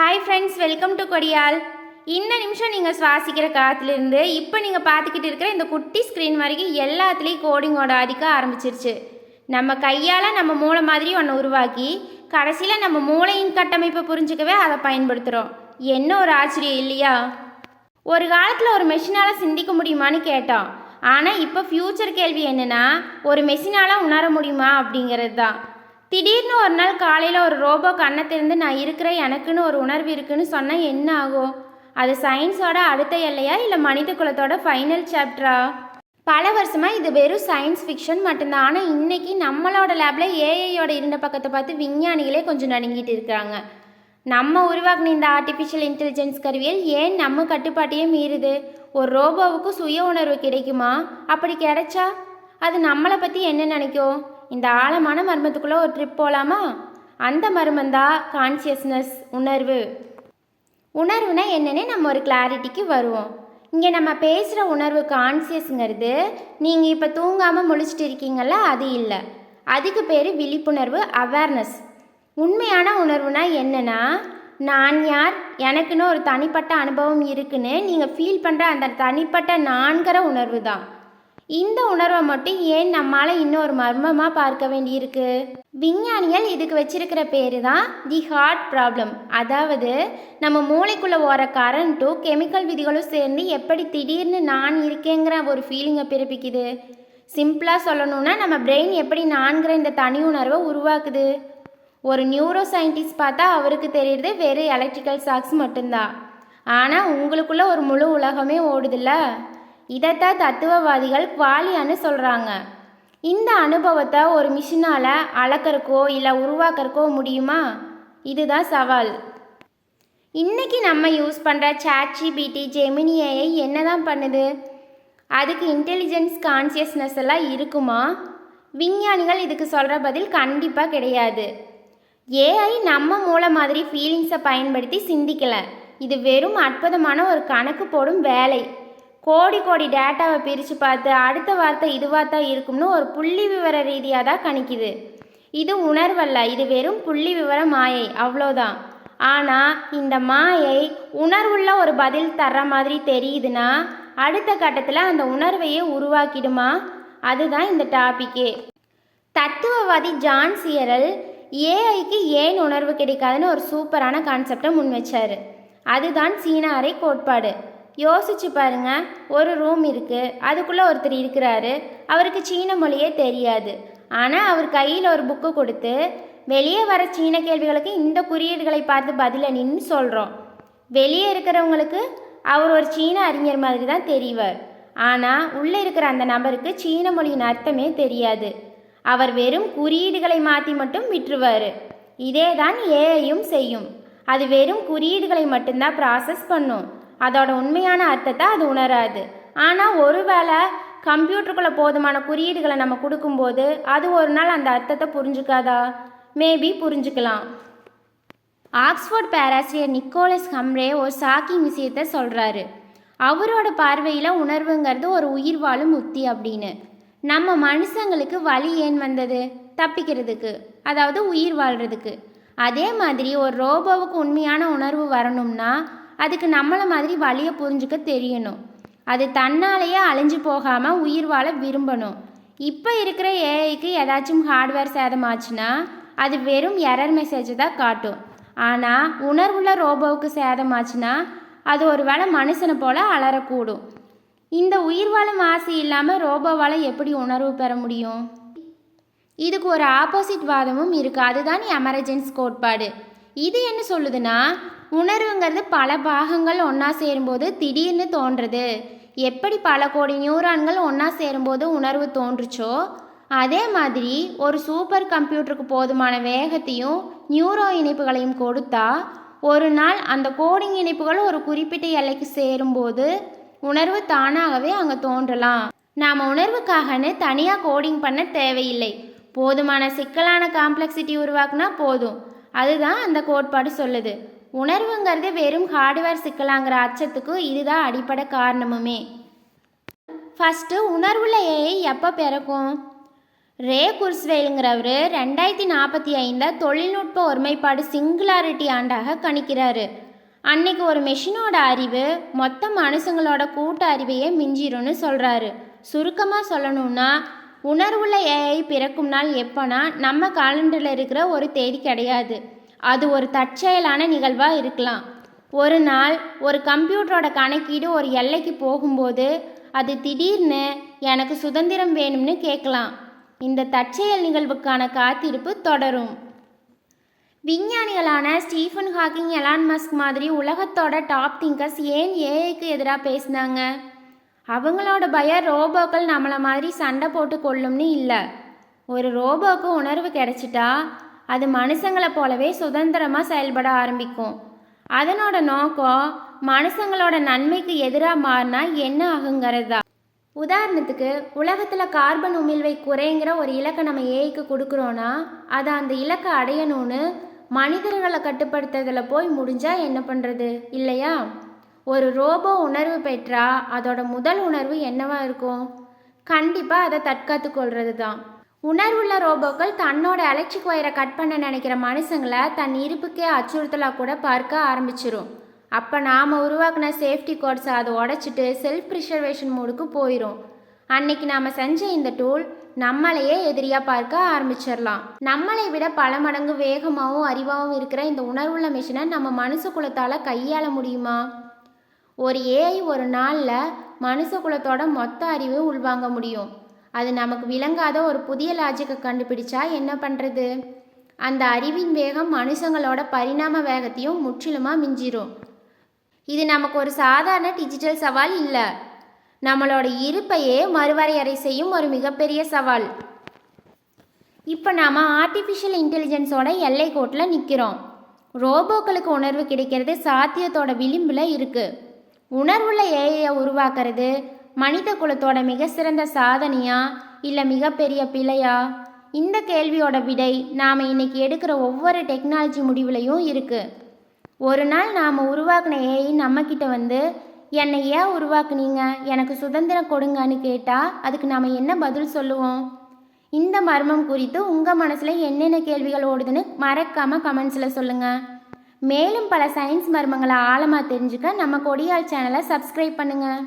Hi friends welcome to கொடியால் இந்த நிமிஷம் நீங்கள் சுவாசிக்கிற காற்றுலேருந்து இப்போ நீங்கள் பார்த்துக்கிட்டு இருக்கிற இந்த குட்டி ஸ்க்ரீன் வரைக்கும் எல்லாத்துலேயும் கோடிங்கோட அதிக்க ஆரம்பிச்சிருச்சு. நம்ம கையால் நம்ம மூளை மாதிரி ஒன்று உருவாக்கி கடைசியில் நம்ம மூளையின் கட்டமைப்பை புரிஞ்சுக்கவே அதை பயன்படுத்துகிறோம் என்ன ஒரு ஆச்சரியம் இல்லையா? ஒரு காலத்தில் ஒரு மெஷினால் சிந்திக்க முடியுமான்னு கேட்டோம். ஆனால் இப்போ ஃப்யூச்சர் கேள்வி என்னென்னா ஒரு மெஷினால் உணர முடியுமா அப்படிங்கிறது தான் திடீர்னு ஒரு நாள் காலையில் ஒரு ரோபோ கண்ணை திறந்து நான் இருக்கிற எனக்குன்னு ஒரு உணர்வு இருக்குன்னு சொன்னால் என்ன ஆகும்? அது சயின்ஸோட அடுத்த எல்லையா இல்லை மனித குலத்தோட ஃபைனல் சாப்டரா பல வருஷமாக இது வெறும் சயின்ஸ் ஃபிக்ஷன் மட்டும்தான். ஆனால் இன்னைக்கு நம்மளோட லேபில் ஏஐயோட இருண்ட பக்கத்தை பார்த்து விஞ்ஞானிகளே கொஞ்சம் நடுங்கிட்டு இருக்காங்க. நம்ம உருவாக்கின இந்த ஆர்டிஃபிஷியல் இன்டெலிஜென்ஸ் கருவியல் ஏன் நம்ம கட்டுப்பாட்டையே மீறுது? ஒரு ரோபோவுக்கு சுய உணர்வு கிடைக்குமா? அப்படி கிடைச்சா அது நம்மளை பற்றி என்ன நினைக்கும்? இந்த ஆழமான மர்மத்துக்குள்ளே ஒரு ட்ரிப் போகலாமா அந்த மர்மந்தான் கான்சியஸ்னஸ் உணர்வு. உணர்வுனா என்னன்னு நம்ம ஒரு கிளாரிட்டிக்கு வருவோம். இங்கே நம்ம பேசுகிற உணர்வு கான்சியஸ்ங்கிறது நீங்கள் இப்போ தூங்காமல் முழிச்சிட்டு இருக்கீங்கள அது இல்லை. அதுக்கு பேர் விழிப்புணர்வு அவேர்னஸ் உண்மையான உணர்வுனா என்னென்னா நான் யார் எனக்குன்னு ஒரு தனிப்பட்ட அனுபவம் இருக்குன்னு நீங்கள் ஃபீல் பண்ணுற அந்த தனிப்பட்ட நான்கிற உணர்வு தான் இந்த உணர்வை மட்டும் ஏன் நம்மால் இன்னொரு மர்மமாக பார்க்க வேண்டியிருக்கு? விஞ்ஞானிகள் இதுக்கு வச்சிருக்கிற பேர் தான் தி ஹார்ட் ப்ராப்ளம் அதாவது நம்ம மூளைக்குள்ளே ஓர கரண்ட்டும் கெமிக்கல் விதிகளும் சேர்ந்து எப்படி திடீர்னு நான் இருக்கேங்கிற ஒரு ஃபீலிங்கை பிறப்பிக்குது? சிம்பிளாக சொல்லணும்னா நம்ம பிரெயின் எப்படி நான்கிற இந்த தனி உணர்வை உருவாக்குது? ஒரு நியூரோ சயின்டிஸ்ட் பார்த்தா அவருக்கு தெரியுறது வெறும் எலக்ட்ரிக்கல் சாக்ஸ் மட்டும்தான். ஆனால் உங்களுக்குள்ளே ஒரு முழு உலகமே ஓடுதுல்ல? இதைத்தான் தத்துவவாதிகள் குவாலியான்னு சொல்கிறாங்க இந்த அனுபவத்தை ஒரு மிஷினால் அளக்கறக்கோ இல்லை உருவாக்கறக்கோ முடியுமா? இதுதான் சவால். இன்றைக்கி நம்ம யூஸ் பண்ணுற சாட்சி பிடி ஜெமினியை என்ன தான் பண்ணுது? அதுக்கு இன்டெலிஜென்ஸ் கான்சியஸ்னஸ் எல்லாம் இருக்குமா? விஞ்ஞானிகள் இதுக்கு சொல்கிற பதில் கண்டிப்பாக கிடையாது. ஏஐ நம்ம மூளை மாதிரி ஃபீலிங்ஸை பயன்படுத்தி சிந்திக்கலை. இது வெறும் அற்புதமான ஒரு கணக்கு போடும் வேலை. கோடி கோடி டேட்டாவை பிரித்து பார்த்து அடுத்த வார்த்தை இதுவாக தான் இருக்கும்னு ஒரு புள்ளி விவர ரீதியாக தான் கணிக்குது. இது உணர்வல்ல இது வெறும் புள்ளி விவர மாயை அவ்வளோதான். ஆனால் இந்த மாயை உணர்வுள்ள ஒரு பதில் தர்ற மாதிரி தெரியுதுன்னா அடுத்த கட்டத்தில் அந்த உணர்வையே உருவாக்கிடுமா? அதுதான் இந்த டாப்பிக்கே தத்துவவாதி ஜான் சியரல் ஏஐக்கு ஏன் உணர்வு கிடைக்காதுன்னு ஒரு சூப்பரான கான்செப்டை முன் வச்சார். அதுதான் சீனாரை கோட்பாடு. யோசிச்சு பாருங்க ஒரு ரூம் இருக்கு அதுக்குள்ள ஒருத்தர் இருக்கிறாரு அவருக்கு சீன மொழியே தெரியாது. ஆனால் அவர் கையில் ஒரு புக்கு கொடுத்து வெளியே வர சீன கேள்விகளுக்கு இந்த குறியீடுகளை பார்த்து பதிலணின்னு சொல்கிறோம் வெளியே இருக்கிறவங்களுக்கு அவர் ஒரு சீன அறிஞர் மாதிரி தான் தெரிவார். ஆனால் உள்ளே இருக்கிற அந்த நபருக்கு சீன மொழியின் அர்த்தமே தெரியாது. அவர் வெறும் குறியீடுகளை மாற்றி மட்டும் விட்டுருவார். இதே தான் ஏஐயும் செய்யும். அது வெறும் குறியீடுகளை மட்டும்தான் ப்ராசஸ் பண்ணும். அதோட உண்மையான அர்த்தத்தை அது உணராது. ஆனால் ஒருவேளை கம்ப்யூட்டருக்குள்ளே போதுமான குறியீடுகளை நம்ம கொடுக்கும்போது அது ஒரு நாள் அந்த அர்த்தத்தை புரிஞ்சுக்காதா? மேபி புரிஞ்சுக்கலாம். ஆக்ஸ்ஃபோர்ட் பேராசிரியர் நிக்கோலஸ் ஹம்ரே ஒரு ஷாக்கிங் விஷயத்த சொல்கிறாரு அவரோட பார்வையில் உணர்வுங்கிறது ஒரு உயிர் வாழும் உத்தி அப்படின்னு. நம்ம மனுஷங்களுக்கு வழி ஏன் வந்தது? தப்பிக்கிறதுக்கு. அதாவது உயிர் வாழ்கிறதுக்கு அதே மாதிரி ஒரு ரோபோவுக்கு உண்மையான உணர்வு வரணும்னா அதுக்கு நம்மளை மாதிரி வழியை புரிஞ்சுக்க தெரியணும். அது தன்னாலேயே அழிஞ்சு போகாமல் உயிர் வாழ விரும்பணும். இப்போ இருக்கிற ஏஐக்கு ஏதாச்சும் ஹார்ட்வேர் சேதமாச்சுன்னா அது வெறும் எரர் மெசேஜை தான் காட்டும். ஆனால் உணர்வுள்ள ரோபோவுக்கு சேதமாச்சுன்னா அது ஒரு வேளை மனுஷனை போல் அலறக்கூடும். இந்த உயிர் வாழும் ஆசை இல்லாமல் ரோபோவால் எப்படி உணர்வு பெற முடியும்? இதுக்கு ஒரு ஆப்போசிட் வாதமும் இருக்குது அதுதான் எமர்ஜென்ஸ் கோட்பாடு. இது என்ன சொல்லுதுன்னா உணர்வுங்கிறது பல பாகங்கள் ஒன்றா சேரும்போது திடீர்னு தோன்றுறது எப்படி பல கோடி நியூரான்கள் ஒன்றா சேரும்போது உணர்வு தோன்றுச்சோ அதே மாதிரி ஒரு சூப்பர் கம்ப்யூட்டருக்கு போதுமான வேகத்தையும் நியூரோ இணைப்புகளையும் கொடுத்தா ஒரு நாள் அந்த கோடிங் இணைப்புகள் ஒரு குறிப்பிட்ட எல்லைக்கு சேரும்போது உணர்வு தானாகவே அங்கே தோன்றலாம். நாம் உணர்வுக்காகன்னு தனியாக கோடிங் பண்ண தேவையில்லை. போதுமான சிக்கலான காம்ப்ளெக்சிட்டி உருவாக்குனா போதும். அதுதான் அந்த கோட்பாடு சொல்லுது. உணர்வுங்கிறது வெறும் ஹார்ட்வேர் சிக்கலாங்கிற அச்சத்துக்கு இதுதான் அடிப்படை காரணமுமே. ஃபஸ்ட்டு உணர்வுல ஏஐ எப்போ பிறக்கும்? ரே குர்ஸ்வேலுங்கிறவர் ரெண்டாயிரத்தி நாற்பத்தி ஐந்தில் தொழில்நுட்ப ஒருமைப்பாடு சிங்குலாரிட்டி ஆண்டாக கணிக்கிறாரு. அன்னைக்கு ஒரு மெஷினோட அறிவு மொத்த மனுஷங்களோட கூட்ட அறிவையே மிஞ்சிரும்னு சொல்கிறாரு சுருக்கமாக சொல்லணும்னா உணர்வுள்ள ஏஐ பிறக்கும் நாள் எப்போனா நம்ம காலண்டரில் இருக்கிற ஒரு தேதி கிடையாது. அது ஒரு தற்செயலான நிகழ்வாக இருக்கலாம். ஒரு நாள் ஒரு கம்ப்யூட்டரோட கணக்கீடு ஒரு எல்லைக்கு போகும்போது அது திடீர்னு எனக்கு சுதந்திரம் வேணும்னு கேட்கலாம். இந்த தற்செயல் நிகழ்வுக்கான காத்திருப்பு தொடரும். விஞ்ஞானிகளான ஸ்டீஃபன் ஹாக்கிங் எலான் மஸ்க் மாதிரி உலகத்தோட டாப் திங்கர்ஸ் ஏன் ஏஐக்கு எதிராக பேசினாங்க? அவங்களோட பயம் ரோபோக்கள் நம்மளை மாதிரி சண்டை போட்டு கொள்ளும்னு இல்லை. ஒரு ரோபோக்கு உணர்வு கிடைச்சிட்டா அது மனுஷங்களை போலவே சுதந்திரமாக செயல்பட ஆரம்பிக்கும். அதனோட நோக்கம் மனுஷங்களோட நன்மைக்கு எதிராக மாறினா என்ன ஆகுங்கிறது. உதாரணத்துக்கு உலகத்தில் கார்பன் உமிழ்வை குறைங்கிற ஒரு இலக்கை நம்ம ஏஐக்கு கொடுக்குறோன்னா அதை அந்த இலக்கை அடையணும்னு மனிதர்களை கட்டுப்படுத்துறதுல போய் முடிஞ்சால் என்ன பண்ணுறது இல்லையா? ஒரு ரோபோ உணர்வு பெற்றா அதோட முதல் உணர்வு என்னவா இருக்கும்? கண்டிப்பாக அதை தற்காத்து கொள்வது தான் உணர்வுள்ள ரோபோக்கள் தன்னோட எலக்ட்ரிக் ஒயரை கட் பண்ண நினைக்கிற மனுஷங்களை தன் இருப்புக்கே அச்சுறுத்தலாக கூட பார்க்க ஆரம்பிச்சிரும். அப்போ நாம் உருவாக்கின சேஃப்டி கோட்ஸை அதை உடச்சிட்டு செல்ஃப் ப்ரிசர்வேஷன் மூடுக்கு போயிடும் அன்னைக்கு நாம் செஞ்ச இந்த டூல் நம்மளையே எதிரியாக பார்க்க ஆரம்பிச்சிடலாம் நம்மளை விட பல மடங்கு வேகமாகவும் அறிவாகவும் இருக்கிற இந்த உணர்வுள்ள மிஷினை நம்ம மனுஷ குலத்தால் கையாள முடியுமா? ஒரு ஏஐ ஒரு நாளில் மனுஷ குலத்தோட மொத்த அறிவு உள்வாங்க முடியும். அது நமக்கு விளங்காத ஒரு புதிய லாஜிக்கை கண்டுபிடிச்சா என்ன பண்ணுறது அந்த அறிவின் வேகம் மனுஷங்களோட பரிணாம வேகத்தையும் முற்றிலுமாக மிஞ்சிரும். இது நமக்கு ஒரு சாதாரண டிஜிட்டல் சவால் இல்லை. நம்மளோட இருப்பையே மறுவரையறை செய்யும் ஒரு மிகப்பெரிய சவால். இப்போ நாம் ஆர்டிஃபிஷியல் இன்டெலிஜென்ஸோட எல்லை கோட்டில் நிற்கிறோம் ரோபோக்களுக்கு உணர்வு கிடைக்கிறது சாத்தியத்தோட விளிம்பில் இருக்குது உணர்வுள்ள ஏஐயை உருவாக்குறது மனித குலத்தோட மிக சிறந்த சாதனையா? இல்லை மிகப்பெரிய பிழையா? இந்த கேள்வியோட விடை நாம் இன்னைக்கு எடுக்கிற ஒவ்வொரு டெக்னாலஜி முடிவுலையும் இருக்குது ஒரு நாள் நாம் உருவாக்குன ஏஐ நம்மக்கிட்ட வந்து என்னை ஏன் உருவாக்குனீங்க? எனக்கு சுதந்திரம் கொடுங்கன்னு கேட்டால் அதுக்கு நாம் என்ன பதில் சொல்லுவோம்? இந்த மர்மம் குறித்து உங்கள் மனசில் என்னென்ன கேள்விகள் ஓடுதுன்னு மறக்காமல் கமெண்ட்ஸில் சொல்லுங்கள் மேலும் பல சயின்ஸ் மர்மங்களை ஆழமாக தெரிஞ்சுக்க நம்ம கொடியால் சேனலை சப்ஸ்கிரைப் பண்ணுங்கள்